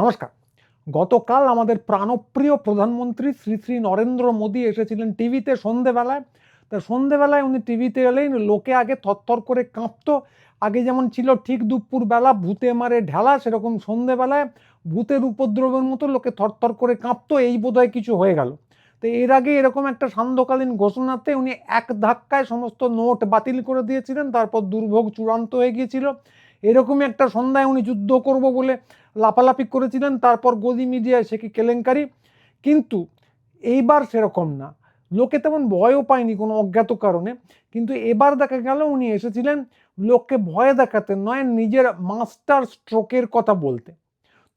নমস্কার। গতকাল আমাদের প্রাণপ্রিয় প্রধানমন্ত্রী শ্রী শ্রী নরেন্দ্র মোদী এসেছিলেন টিভিতে সন্ধেবেলায়। তা সন্ধেবেলায় উনি টিভিতে এলেই লোকে আগে থরথর করে কাঁপতো। আগে যেমন ছিল ঠিক দুপুর বেলা ভূতে মারে ঢেলা, সেরকম সন্ধেবেলায় ভূতের উপদ্রবের মতো লোকে থরথর করে কাঁপতো, এই বোধহয় কিছু হয়ে গেল। তো এর আগে এরকম একটা সান্ধ্যকালীন ঘোষণাতে উনি এক ধাক্কায় সমস্ত নোট বাতিল করে দিয়েছিলেন, তারপর দুর্ভোগ চূড়ান্ত হয়ে গিয়েছিল। এরকমই একটা সন্ধ্যায় উনি যুদ্ধ করব বলে লাফালাফি করেছিলেন, তারপর গদি মিডিয়ায় সে কি কেলেঙ্কারি? কিন্তু এইবার সেরকম না। লোকে তেমন ভয়ও পায়নি কোনো অজ্ঞাত কারণে, কিন্তু এবার দেখা গেল উনি এসেছিলেন লোককে ভয় দেখাতে, নয়, নিজের মাস্টার স্ট্রোকের কথা বলতে।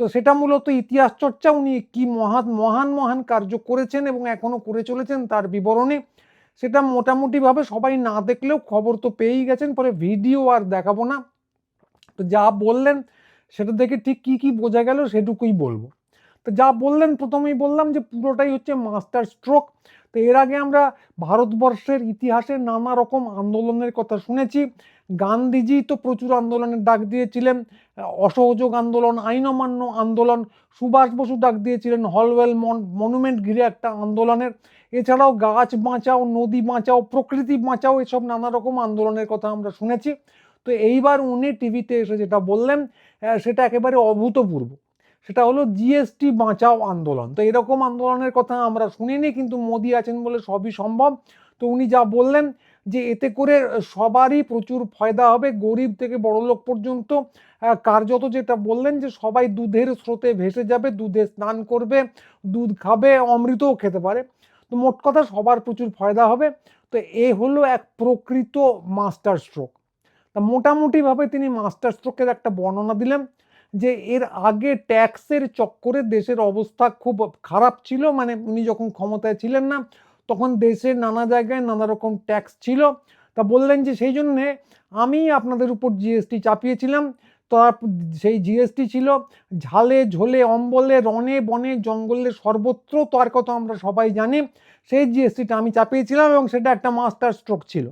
তো সেটা মূলত ইতিহাস চর্চা, উনি কি মহান মহান মহান কার্য করেছেন এবং এখনও করে চলেছেন তার বিবরণে, সেটা মোটামুটিভাবে সবাই না দেখলেও খবর তো পেয়েই গেছেন, পরে ভিডিও আর দেখাবো না। তো যা বললেন, সেটা দেখে ঠিক কি কি বোঝা গেল সেটুকুই বলব। তো যা বললেন, প্রথমেই বললাম যে পুরোটাই হচ্ছে মাস্টার স্ট্রোক। তো এর আগে আমরা ভারতবর্ষের ইতিহাসে নানা রকম আন্দোলনের কথা শুনেছি। গান্ধীজি তো প্রচুর আন্দোলনের ডাক দিয়েছিলেন, অসহযোগ আন্দোলন আইন অমান্য আন্দোলন, সুভাষ বসু ডাক দিয়েছিলেন, হলওয়েল মন, মনুমেন্ট ঘিরে একটা আন্দোলনের। এছাড়াও গাছ বাঁচাও, নদী বাঁচাও, প্রকৃতি বাঁচাও, এসব নানা রকম আন্দোলনের কথা আমরা শুনেছি। তো এইবার উনি টিভিতে এসে যেটা বললেন সেটা একেবারে অভূতপূর্ব। সেটা হলো জিএসটি বাঁচাও আন্দোলন। তো এরকম আন্দোলনের কথা আমরা শুনিনি, কিন্তু মোদি আছেন বলে সবই সম্ভব। তো উনি যা বললেন যে এতে করে সবারই প্রচুর ফায়দা হবে, গরিব থেকে বড় লোক পর্যন্ত কার্যত যেটা বললেন যে সবাই দুধের স্রোতে ভেসে যাবে, দুধে স্নান করবে, দুধ খাবে, অমৃতও খেতে পারে। তো মোট কথা সবার প্রচুর ফায়দা হবে। তো এ হলো এক প্রকৃত মাস্টার স্ট্রোক তা মোটামুটিভাবে তিনি মাস্টার স্ট্রোকের একটা বর্ণনা দিলেন যে এর আগে ট্যাক্সের চক্করে দেশের অবস্থা খুব খারাপ ছিল মানে উনি যখন ক্ষমতায় ছিলেন না, তখন দেশের নানা জায়গায় নানা রকম ট্যাক্স ছিল। তা বললেন যে সেই জন্যে আমি আপনাদের উপর জিএসটি চাপিয়েছিলাম। তার সেই জিএসটি ছিল ঝালে ঝোলে অম্বলে রনে বনে জঙ্গলে সর্বত্র, তার কথা আমরা সবাই জানি, সেই জিএসটিটা আমি চাপিয়েছিলাম এবং সেটা একটা মাস্টার স্ট্রোক ছিল।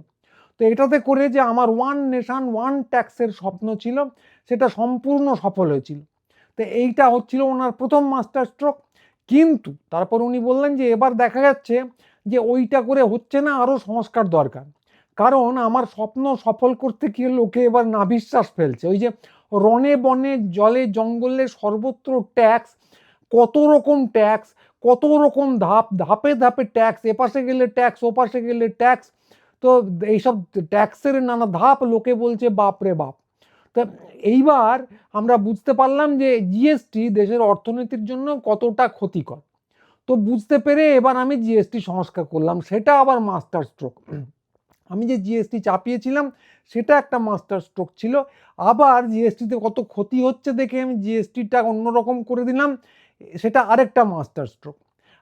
তো এটাতে করে যে আমার ওয়ান নেশান ওয়ান ট্যাক্সের স্বপ্ন ছিল, সেটা সম্পূর্ণ সফল হয়েছিল। তো এইটা হচ্ছিল ওনার প্রথম মাস্টার স্ট্রোক কিন্তু তারপর উনি বললেন যে এবার দেখা যাচ্ছে যে ওইটা করে হচ্ছে না আরও সংস্কার দরকার। কারণ আমার স্বপ্ন সফল করতে গিয়ে লোকে এবার নাবিশ্বাস ফেলছে। ওই যে রনে বনে জলে জঙ্গলে সর্বত্র ট্যাক্স কত রকম ট্যাক্স কত রকম ধাপ, ধাপে ধাপে ট্যাক্স এপাশে গেলে ট্যাক্স ওপাশে গেলে ট্যাক্স তো এইসব ট্যাক্সের নানা ধাপ লোকে বলছে, বাপরে বাপ। তো এইবার আমরা বুঝতে পারলাম যে জিএসটি দেশের অর্থনীতির জন্য কতটা ক্ষতিকর। তো বুঝতে পেরে এবার আমি জিএসটি সংস্কার করলাম, সেটা আবার মাস্টার স্ট্রোক আমি যে জিএসটি চাপিয়েছিলাম, সেটা একটা মাস্টার স্ট্রোক ছিল। আবার জিএসটিতে কত ক্ষতি হচ্ছে দেখে আমি জিএসটিটা অন্যরকম করে দিলাম, সেটা আরেকটা মাস্টার স্ট্রোক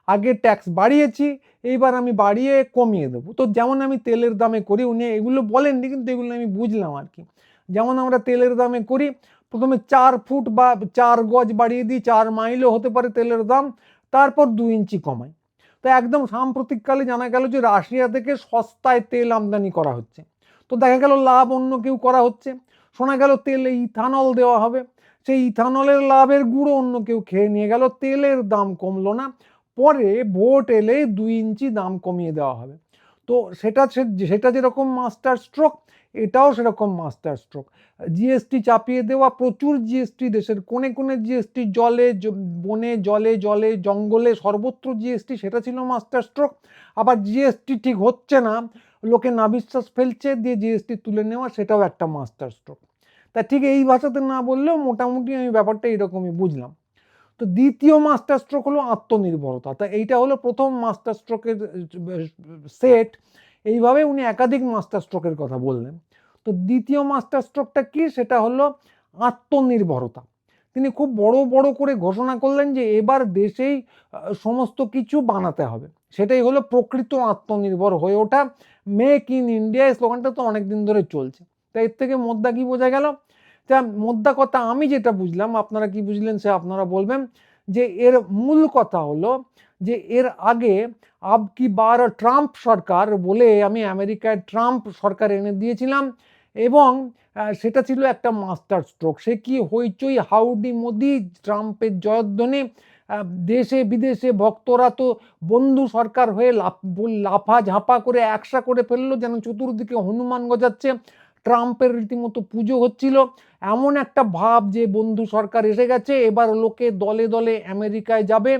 আগে ট্যাক্স বাড়িয়েছি, এইবার আমি বাড়িয়ে কমিয়ে দেবো। তো যেমন আমি তেলের দামে করি, উনি এগুলো বলেননি, কিন্তু এগুলো আমি বুঝলাম আর কি। যেমন আমরা তেলের দামে করি, প্রথমে চার ফুট বা চার গজ বাড়িয়ে দিই, চার মাইলও হতে পারে তেলের দাম, তারপর দু ইঞ্চি কমাই। তো একদম সাম্প্রতিককালে জানা গেল যে রাশিয়া থেকে সস্তায় তেল আমদানি করা হচ্ছে। তো দেখা গেল লাভ অন্য কেউ করা হচ্ছে। শোনা গেল তেলে ইথানল দেওয়া হবে। সেই ইথানলের লাভের গুঁড়ো অন্য কেউ খেয়ে নিয়ে গেল, তেলের দাম কমলো না। পরে ভোট এলে দুই ইঞ্চি দাম কমিয়ে দেওয়া হবে। তো সেটা সেটা যেরকম মাস্টার স্ট্রোক, এটাও সেরকম মাস্টার স্ট্রোক। জিএসটি চাপিয়ে দেওয়া প্রচুর জিএসটি দেশের কোনে কোনে জিএসটি, জলে, বনে, জলে জলে, জঙ্গলে সর্বত্র জিএসটি, সেটা ছিল মাস্টার স্ট্রোক। আবার জিএসটি ঠিক হচ্ছে না, লোকে না বিশ্বাস ফেলছে দিয়ে জিএসটি তুলে নেওয়া, সেটাও একটা মাস্টার স্ট্রোক। তা ঠিক এই ভাষাতে না বললেও মোটামুটি আমি ব্যাপারটা এরকমই বুঝলাম। তো দ্বিতীয় মাস্টার স্ট্রোক হলো আত্মনির্ভরতা। তা এইটা হলো প্রথম মাস্টার স্ট্রোকের সেট এইভাবে উনি একাধিক মাস্টার স্ট্রোকের কথা বললেন। তো দ্বিতীয় মাস্টার স্ট্রোকটা কি? সেটা হলো আত্মনির্ভরতা। তিনি খুব বড় বড় করে ঘোষণা করলেন যে এবার দেশেই সমস্ত কিছু বানাতে হবে। সেটাই হলো প্রকৃত আত্মনির্ভর হয়ে ওঠা। মেক ইন ইন্ডিয়া স্লোগানটা তো অনেক দিন ধরে চলছে। তাই এর থেকে মোদ্দা কি বোঝা গেল? তা মোদ্দা কথা আমি যেটা বুঝলাম, আপনারা কি বুঝলেন সে আপনারা বলবেন, যে এর মূল কথা হলো যে এর আগে আব কি বার ট্রাম্প সরকার বলে আমি আমেরিকায় ট্রাম্প সরকার এনে দিয়েছিলাম এবং সেটা ছিল একটা মাস্টার স্ট্রোক। সে কি হইচই হাউডি মোদি ট্রাম্পের জয়ধ্বনি দেশে বিদেশে ভক্তরা তো বন্ধু সরকার হয়ে লাফ ঝাপা করে একসা করে ফেলল, যেন চতুর্দিকে হনুমান গজাচ্ছে। ট্রাম্পের রীতিমতো পুজো হচ্ছিল। এমন একটা ভাব যে বন্ধু সরকার এসে গেছে, এবার লোকে দলে দলে আমেরিকায় যাবে।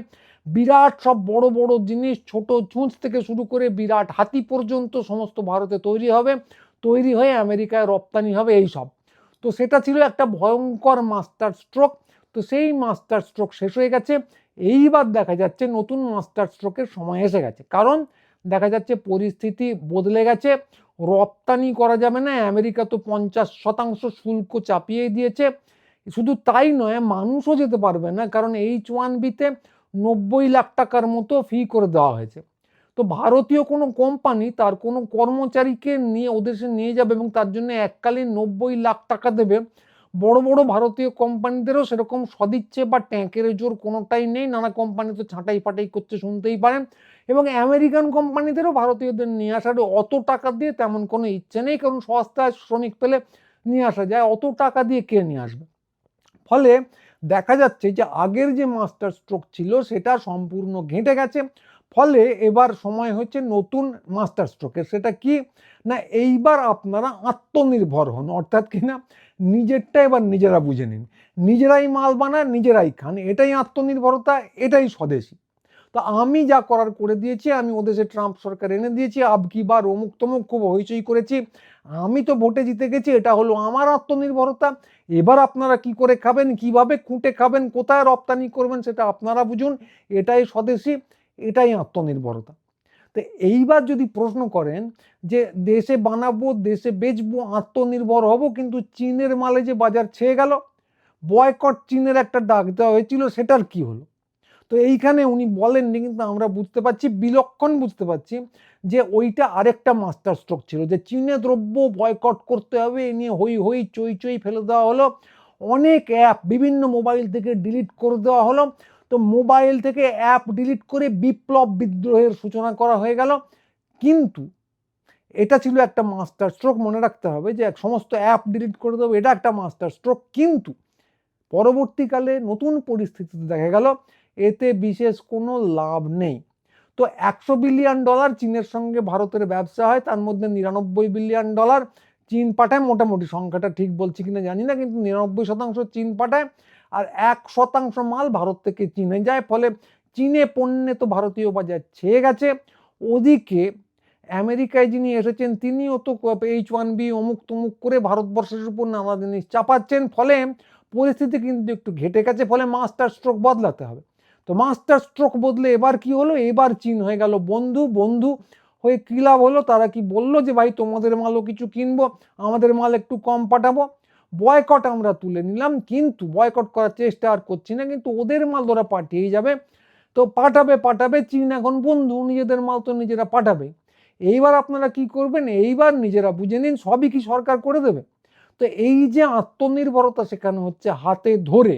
বিরাট সব বড় বড় জিনিস, ছোট ছুঁচ থেকে শুরু করে বিরাট হাতি পর্যন্ত সমস্ত ভারতে তৈরি হবে, তৈরি হয়ে আমেরিকায় রপ্তানি হবে এই সব। তো সেটা ছিল একটা ভয়ঙ্কর মাস্টার স্ট্রোক। তো সেই মাস্টার স্ট্রোক শেষ হয়ে গেছে। এইবার দেখা যাচ্ছে নতুন মাস্টার স্ট্রোকের সময় এসে গেছে। কারণ দেখা যাচ্ছে পরিস্থিতি বদলে গেছে। রপ্তানি করা যাবে না। আমেরিকা তো পঞ্চাশ শতাংশ শুল্ক চাপিয়ে দিয়েছে। শুধু তাই নয়, মানুষও যেতে পারবে না, কারণ এইচ ওয়ান বিতে নব্বই লাখ টাকার মতো ফি করে দেওয়া হয়েছে। তো ভারতীয় কোনো কোম্পানি তার কোনো কর্মচারীকে নিয়ে ওদেশে নিয়ে যাবে এবং তার জন্য এককালীন নব্বই লাখ টাকা দেবে। বড় বড় ভারতীয় কোম্পানিদেরও সেরকম সদিচ্ছে বা ট্যাঙ্কের জোর কোনোটাই নেই। নানা কোম্পানি তো ছাঁটাই ফাটাই করছে শুনতেই পারেন। এবং আমেরিকান কোম্পানিদেরও ভারতীয়দের নিয়ে আসার অত টাকা দিয়ে তেমন কোনো ইচ্ছে নেই। কারণ সস্তায় শ্রমিক পেলে নিয়ে আসা যায়। অত টাকা দিয়ে কে নিয়ে আসবে? ফলে দেখা যাচ্ছে যে আগের যে মাস্টার স্ট্রোক ছিল, সেটা সম্পূর্ণ ঘেঁটে গেছে। ফলে এবার সময় হচ্ছে নতুন মাস্টার স্ট্রোকের। সেটা কি? না, এইবার আপনারা আত্মনির্ভর হন। অর্থাৎ কি না, নিজেরটা এবার নিজেরা বুঝে নিন। নিজেরাই মাল বানান, নিজেরাই খান। এটাই আত্মনির্ভরতা, এটাই স্বদেশী। তো আমি যা করার করে দিয়েছি, আমি ওদেশে ট্রাম্প সরকার এনে দিয়েছি আবকি বার, অমুক তমুক, খুব হইচই করেছি। আমি তো ভোটে জিতে গেছি, এটা হলো আমার আত্মনির্ভরতা। এবার আপনারা কি করে খাবেন, কীভাবে, খুঁটে খাবেন, কোথায় রপ্তানি করবেন, সেটা আপনারা বুঝুন। এটাই স্বদেশী। এটাই আত্মনির্ভরতা। তো এইবার যদি প্রশ্ন করেন যে দেশে বানাবো, দেশে বেচবো, আত্মনির্ভর হব, কিন্তু চীনের মালে যে বাজার ছেয়ে গেল, বয়কট চীনের একটা ডাক দেওয়া হয়েছিল, সেটার কি হলো? তো এইখানে উনি বলেননি কিন্তু আমরা বুঝতে পারছি, বিলক্ষণ বুঝতে পারছি যে ওইটা আরেকটা মাস্টার স্ট্রোক ছিল, যে চীনে দ্রব্য বয়কট করতে হবে, এ নিয়ে হই হই চই চই ফেলে দেওয়া হলো। অনেক অ্যাপ বিভিন্ন মোবাইল থেকে ডিলিট করে দেওয়া হলো। তো মোবাইল থেকে অ্যাপ ডিলিট করে বিপ্লব বিদ্রোহের সূচনা করা হয়ে গেল। কিন্তু এটা ছিল একটা মাস্টার স্ট্রোক। মনে রাখতে হবে যে সমস্ত অ্যাপ ডিলিট করে দেবো, এটা একটা মাস্টার স্ট্রোক। কিন্তু পরবর্তীকালে নতুন পরিস্থিতিতে দেখা গেল, এতে বিশেষ কোনো লাভ নেই। তো একশো বিলিয়ন ডলার চীনের সঙ্গে ভারতের ব্যবসা হয়, তার মধ্যে নিরানব্বই বিলিয়ন ডলার চীন পাঠায়। মোটামুটি সংখ্যাটা ঠিক বলছি কিনা জানি না, কিন্তু নিরানব্বই শতাংশ চীন পাঠায়। আর এক শতাংশ মাল ভারত থেকে চীনে যায়, ফলে চীনে পণ্যে তো ভারতীয় বাজার ছেয়ে গেছে। ওদিকে আমেরিকায় যিনি এসেছেন, তিনিও তো এইচ ওয়ান বি অমুক তমুক করে ভারতবর্ষের উপর নানা জিনিস চাপাচ্ছেন, ফলে পরিস্থিতি কিন্তু একটু ঘেটে গেছে, ফলে মাস্টার স্ট্রোক বদলাতে হবে। তো মাস্টার স্ট্রোক বদলে এবার কি হলো? এবার চীন হয়ে গেল বন্ধু। বন্ধু হয়ে কী লাভ হলো? তারা কি বলল যে, ভাই, তোমাদের মালও কিছু কিনবো, আমাদের মাল একটু কম পাঠাবো? বয়কট আমরা তুলে নিলাম, কিন্তু বয়কট করার চেষ্টা আর করছি না, কিন্তু ওদের মাল ওরা পাঠিয়েই যাবে। তো পাঠাবে পাঠাবে, চীন এখন বন্ধু, নিজেদের মাল তো নিজেরা পাঠাবে। এইবার আপনারা কি করবেন? এইবার নিজেরা বুঝে নিন, সবই কি সরকার করে দেবে। তো এই যে আত্মনির্ভরতা শেখানো হচ্ছে হাতে ধরে,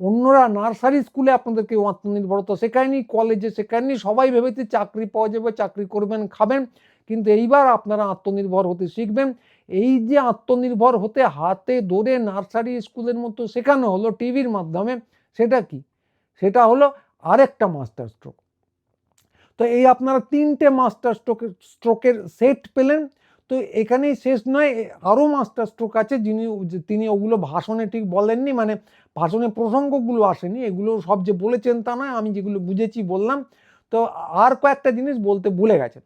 অন্যরা নার্সারি স্কুলে আপনাদেরকে আত্মনির্ভরতা শেখায়নি, কলেজে শেখায়নি, সবাই ভেবেছে চাকরি পাওয়া যাবে, চাকরি করবেন, খাবেন, কিন্তু এইবার আপনারা আত্মনির্ভর হতে শিখবেন। এই যে আত্মনির্ভর হতে হাতে ধরে নার্সারি স্কুলের মতো শেখানো হলো টিভির মাধ্যমে, সেটা কি? সেটা হলো আরেকটা মাস্টার স্ট্রোক। তো এই আপনারা তিনটে মাস্টার স্ট্রোকের স্ট্রোকের সেট পেলেন। তো এখানেই শেষ নয় আরও মাস্টার স্ট্রোক আছে যিনি তিনি ওগুলো ভাষণে ঠিক বলেননি মানে ভাষণে প্রসঙ্গগুলো আসেনি, এগুলো সব যে বলেছেন তা নয়, আমি যেগুলো বুঝেছি বললাম। তো আর কয়েকটা জিনিস বলতে ভুলে গেছেন।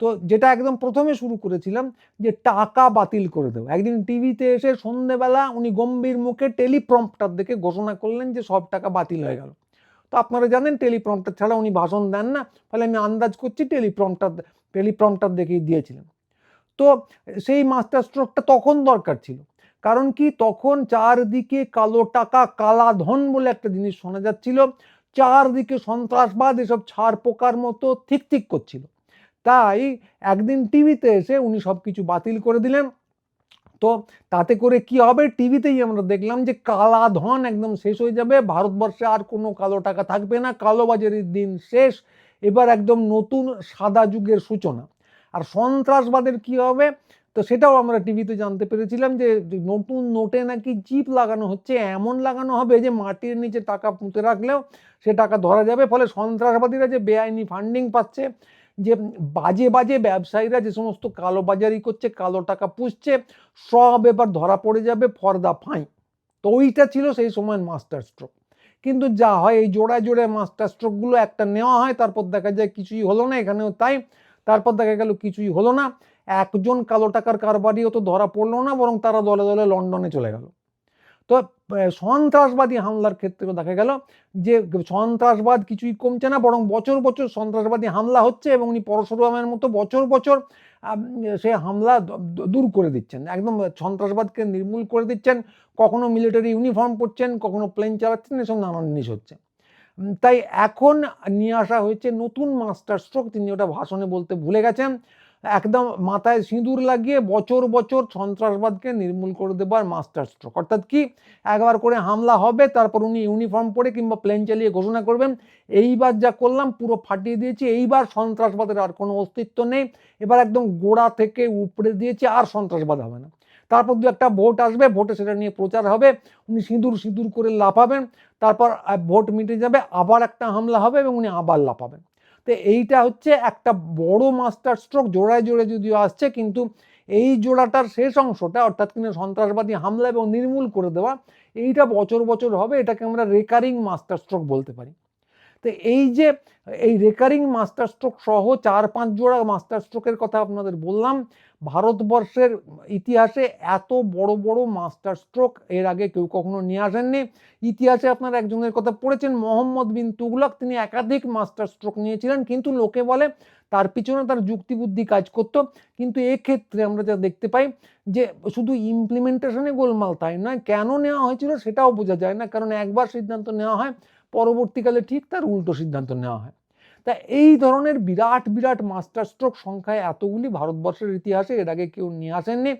তো যেটা একদম প্রথমে শুরু করেছিলাম যে টাকা বাতিল করে দেবো। একদিন টিভিতে এসে সন্ধেবেলা উনি গম্ভীর মুখে টেলিপ্রম্পটার দেখে ঘোষণা করলেন যে সব টাকা বাতিল হয়ে গেল। তো আপনারা জানেন টেলিপ্রম্পটার ছাড়া উনি ভাষণ দেন না, ফলে আমি আন্দাজ করছি টেলিপ্রম্পটার টেলিপ্রম্পটার দেখেই দিয়েছিলেন। তো সেই মাস্টার স্ট্রোকটা তখন দরকার ছিল। কারণ কি? তখন চারদিকে কালো টাকা, কালা ধন বলে একটা জিনিস শোনা যাচ্ছিল। চারদিকে সন্ত্রাসবাদ, এসব ছাড় পোকার মতো ঠিক করছিল। তাই একদিন টিভিতে এসে উনি সব কিছু বাতিল করে দিলেন। তো তাতে করে কি হবে? টিভিতেই আমরা দেখলাম যে কালা ধন একদম শেষ হয়ে যাবে। ভারতবর্ষে আর কোনো কালো টাকা থাকবে না। কালোবাজারির দিন শেষ। এবার একদম নতুন সাদা যুগের সূচনা। আর সন্ত্রাসবাদের কি হবে? তো সেটাও আমরা টিভিতে জানতে পেরেছিলাম যে নতুন নোটে নাকি চিপ লাগানো হচ্ছে। এমন লাগানো হবে যে মাটির নিচে টাকা পুঁতে রাখলেও সে টাকা ধরা যাবে। ফলে সন্ত্রাসবাদীরা যে বেআইনি ফান্ডিং পাচ্ছে যে বাজে বাজে ব্যবসায়ীরা যে সমস্ত কালোবাজারি করছে, কালো টাকা পুষছে, সব এবার ধরা পড়ে যাবে ফর দা ফাইন তো ওইটা ছিল সেই সময় মাস্টার স্ট্রোক কিন্তু যা হয়, এই জোড়ায় জোড়ায় মাস্টার স্ট্রোকগুলো একটা নেওয়া হয়, তারপর দেখা যায় কিছুই হলো না, এখানেও তাই। তারপর দেখা গেল কিছুই হলো না। একজন কালো টাকার কারবারিও তো ধরা পড়ল না, বরং তারা দলে দলে লন্ডনে চলে গেল। তো সন্ত্রাসবাদী হামলার ক্ষেত্রেও দেখা গেল যে সন্ত্রাসবাদ কিছুই কমছে না, বরং বছর বছর সন্ত্রাসবাদী হামলা হচ্ছে এবং উনি পরশুরামের মতো বছর বছর সে হামলা দূর করে দিচ্ছেন। একদম সন্ত্রাসবাদকে নির্মূল করে দিচ্ছেন, কখনো মিলিটারি ইউনিফর্ম পরছেন, কখনো প্লেন চালাচ্ছেন, এসব নানান জিনিস হচ্ছে। তাই এখন নিয়ে আসা হয়েছে নতুন মাস্টার স্ট্রোক তিনি ওটা ভাষণে বলতে ভুলে গেছেন। একদম মাথায় সিঁদুর লাগিয়ে বছর বছর সন্ত্রাসবাদকে নির্মূল করে দেবার মাস্টার স্ট্রোক অর্থাৎ কি? একবার করে হামলা হবে, তারপর উনি ইউনিফর্ম পরে কিংবা প্লেন চালিয়ে ঘোষণা করবেন, এইবার যা করলাম, পুরো ফাটিয়ে দিয়েছি, এইবার সন্ত্রাসবাদের আর কোনো অস্তিত্ব নেই। এবার একদম গোড়া থেকে উপড়ে দিয়েছি, আর সন্ত্রাসবাদ হবে না। তারপর দু একটা ভোট আসবে, ভোটে সেটা নিয়ে প্রচার হবে, উনি সিঁদুর সিঁদুর করে লাফাবেন, তারপর ভোট মিটে যাবে, আবার একটা হামলা হবে এবং উনি আবার লাফাবেন। তো এইটা হচ্ছে একটা বড় মাস্টার স্ট্রোক জোড়ায় জোড়ে যদিও আসছে, কিন্তু এই জোড়াটার শেষ অংশটা, অর্থাৎ কিনা সন্ত্রাসবাদী হামলা এবং নির্মূল করে দেওয়া, এইটা বছর বছর হবে, এটাকে আমরা রেকারিং মাস্টার স্ট্রোক বলতে পারি। তো এই যে, এই রেকারিং মাস্টার স্ট্রোক সহ চার পাঁচ জোড়া মাস্টার স্ট্রোকের কথা আপনাদের বললাম, ভারতবর্ষের ইতিহাসে এত বড় বড় মাস্টার স্ট্রোক এর আগে কেউ কখনো নিয়ে আসেননি। ইতিহাসে আপনারা একজনের কথা পড়েছেন, মোহাম্মদ বিন তুগলক। তিনি একাধিক মাস্টার স্ট্রোক নিয়েছিলেন, কিন্তু লোকে বলে তার পিছনে তার যুক্তিবুদ্ধি কাজ করতো। কিন্তু এক্ষেত্রে আমরা যা দেখতে পাই যে, শুধু ইমপ্লিমেন্টেশনে গোলমাল তাই নয়, কেন নেওয়া হয়েছিল সেটাও বোঝা যায় না। কারণ একবার সিদ্ধান্ত নেওয়া হয় পরবর্তীকালে ঠিক তার উল্টো সিদ্ধান্ত নেওয়া হয়। তা এই ধরনের বিরাট বিরাট মাস্টার স্ট্রোক সংখ্যায় এতগুলি ভারতবর্ষের ইতিহাসে এর আগে কেউ নিয়ে আসেননি।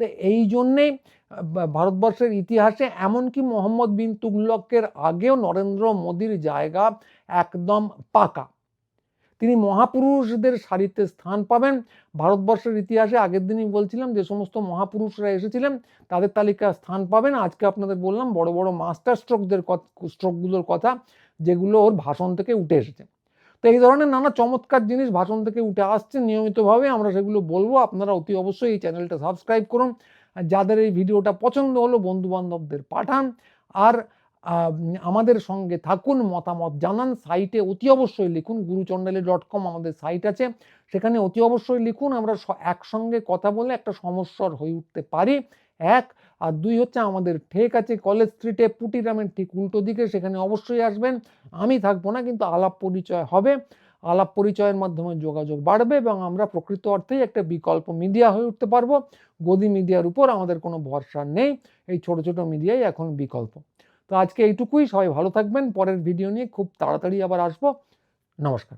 তো এই জন্যে ভারতবর্ষের ইতিহাসে এমনকি মোহাম্মদ বিন তুগলকের আগেও নরেন্দ্র মোদীর জায়গা একদম পাকা। তিনি মহাপুরুষদের সারিতে স্থান পাবেন। ভারতবর্ষের ইতিহাসে আগের দিনই বলছিলাম যে সমস্ত মহাপুরুষরা এসেছিলেন, তাদের তালিকায় স্থান পাবেন। আজকে আপনাদের বললাম বড় বড় মাস্টার স্ট্রোকদের স্ট্রোকগুলোর কথা, যেগুলো ওর ভাষণ থেকে উঠে এসেছে। তো এই ধরনের নানা চমৎকার জিনিস ভাষণ থেকে উঠে আসছে। নিয়মিতভাবে আমরা সেগুলো বলব। আপনারা অতি অবশ্যই এই চ্যানেলটা সাবস্ক্রাইব করুন। যাদের এই ভিডিওটা পছন্দ হলো বন্ধু বান্ধবদের পাঠান। আর আমাদের সঙ্গে থাকুন, মতামত জানান। সাইটে অতি অবশ্যই লিখুন গুরুচণ্ডালী ডট কম আমাদের সাইট আছে। সেখানে অতি অবশ্যই লিখুন, আমরা একসঙ্গে কথা বলে একটা সমস্যার হয়ে উঠতে পারি। এক, আর দুই হচ্ছে আমাদের ঠেক আছে কলেজ স্ট্রিটে পুটিরামের ঠিক উল্টো দিকে সেখানে অবশ্যই আসবেন। আমি থাকব না, কিন্তু আলাপ পরিচয় হবে। আলাপ পরিচয়ের মাধ্যমে যোগাযোগ বাড়বে এবং আমরা প্রকৃত অর্থেই একটা বিকল্প মিডিয়া হয়ে উঠতে পারব। গদি মিডিয়ার উপর আমাদের কোনো ভরসা নেই। এই ছোট ছোট মিডিয়াই এখন বিকল্প। তো আজকে এইটুকুই। সবাই ভালো থাকবেন। পরের ভিডিও নিয়ে খুব তাড়াতাড়ি আবার আসব। নমস্কার।